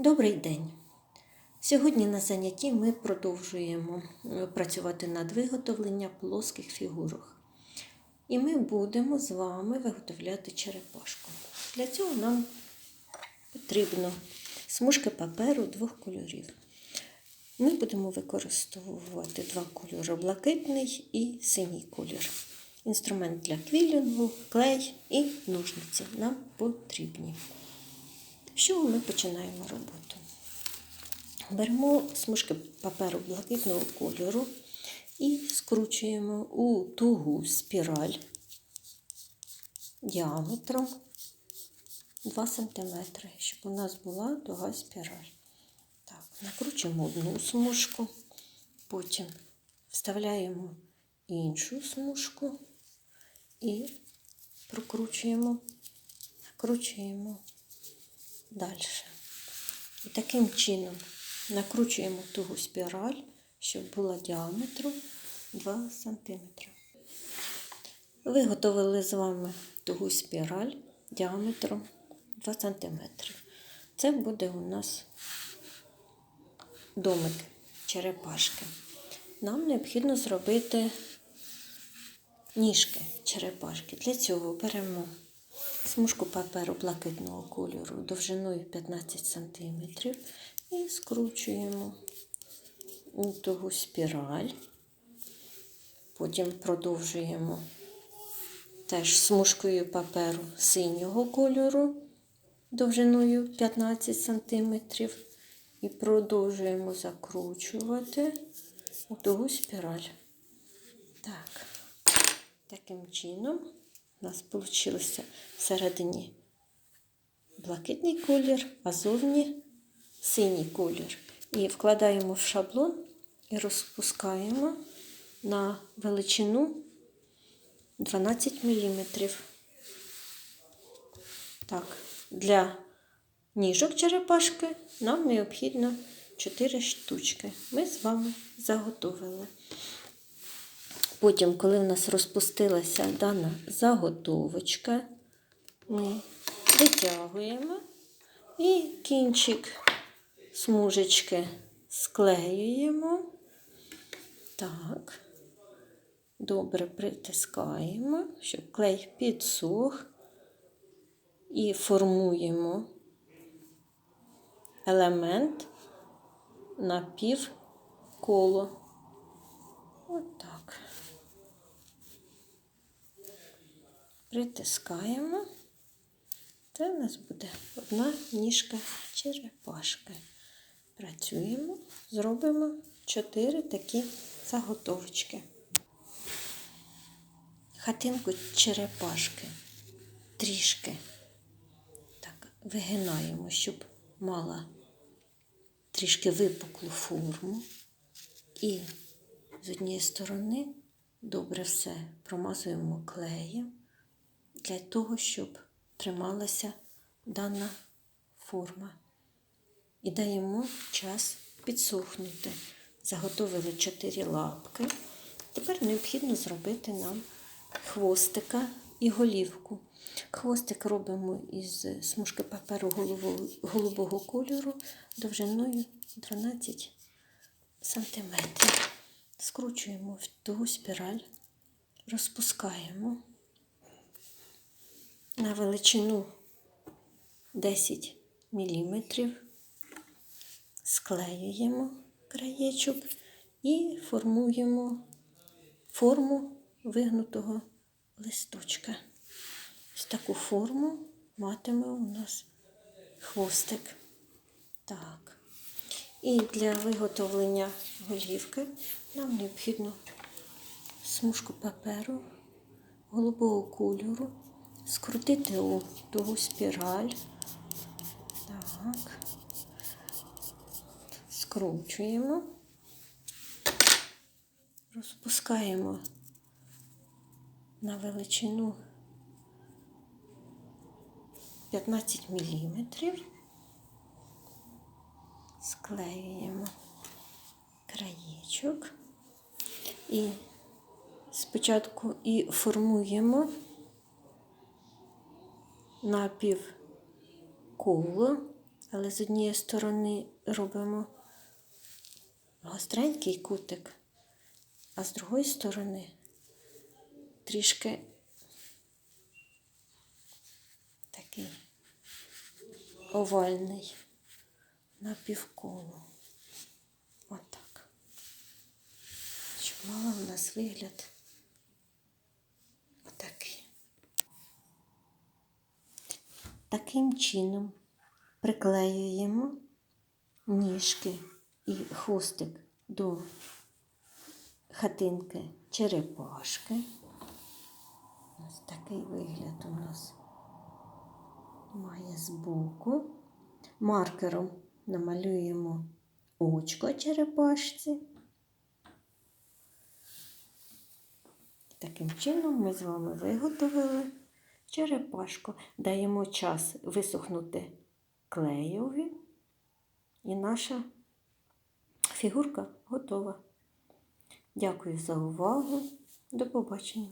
Добрий день! Сьогодні на занятті ми продовжуємо е, працювати над виготовленням плоских фігурок. І ми будемо з вами виготовляти черепашку. Для цього нам потрібно смужки паперу двох кольорів. Ми будемо використовувати два кольори блакитний і синій колір. Інструмент для квілінгу, клей і ножниці нам потрібні. Чого ми починаємо роботу? Беремо смужки паперу блакитного кольору і скручуємо у тугу спіраль діаметром 2 см, щоб у нас була туга спіраль. Так, накручуємо одну смужку, потім вставляємо іншу смужку і прокручуємо, накручуємо далі. І таким чином накручуємо тугу спіраль, щоб була діаметром 2 см. Виготовили з вами тугу спіраль діаметром 2 см. Це буде у нас домик черепашки. Нам необхідно зробити ніжки черепашки. Для цього беремо смужку паперу блакитного кольору довжиною 15 см і скручуємо у тугу спіраль. Потім продовжуємо теж смужкою паперу синього кольору довжиною 15 см і продовжуємо закручувати у тугу спіраль. Так, таким чином у нас вийшло всередині блакитний колір, а зовні синій колір. І вкладаємо в шаблон і розпускаємо на величину 12 мм. Так, для ніжок черепашки нам необхідно 4 штучки. Ми з вами заготовили. Потім, коли в нас розпустилася дана заготовочка, ми витягуємо і кінчик смужечки склеюємо. Так, добре притискаємо, щоб клей підсох і формуємо елемент на півколо. Отак. Притискаємо. Це в нас буде одна ніжка черепашки. Працюємо, зробимо чотири такі заготовочки. Хатинку черепашки трішки так вигинаємо, щоб мала трішки випуклу форму. І з однієї сторони добре все промазуємо клеєм для того, щоб трималася дана форма. І даємо час підсохнути. Заготовили 4 лапки. Тепер необхідно зробити нам хвостика і голівку. Хвостик робимо із смужки паперу голубого, кольору довжиною 12 см. Скручуємо в тугу спіраль, розпускаємо на величину 10 мм, склеюємо краєчок і формуємо форму вигнутого листочка. Ось таку форму матиме у нас хвостик. Так. І для виготовлення голівки нам необхідно смужку паперу голубого кольору, скрутити у тугу спіраль. Так. Скручуємо, розпускаємо на величину 15 міліметрів склеюємо краєчок і спочатку і формуємо напів коло, Але з однієї сторони робимо гостренький кутик, а з другої сторони трішки такий овальний на півколу. Отак. Щоб мала у нас вигляд Таким чином приклеюємо ніжки і хвостик до хатинки черепашки. Ось такий вигляд у нас має збоку. Маркером намалюємо очко черепашці. Таким чином ми з вами виготовили черепашку. Даємо час висохнути клеєві, і наша фігурка готова. Дякую за увагу. До побачення.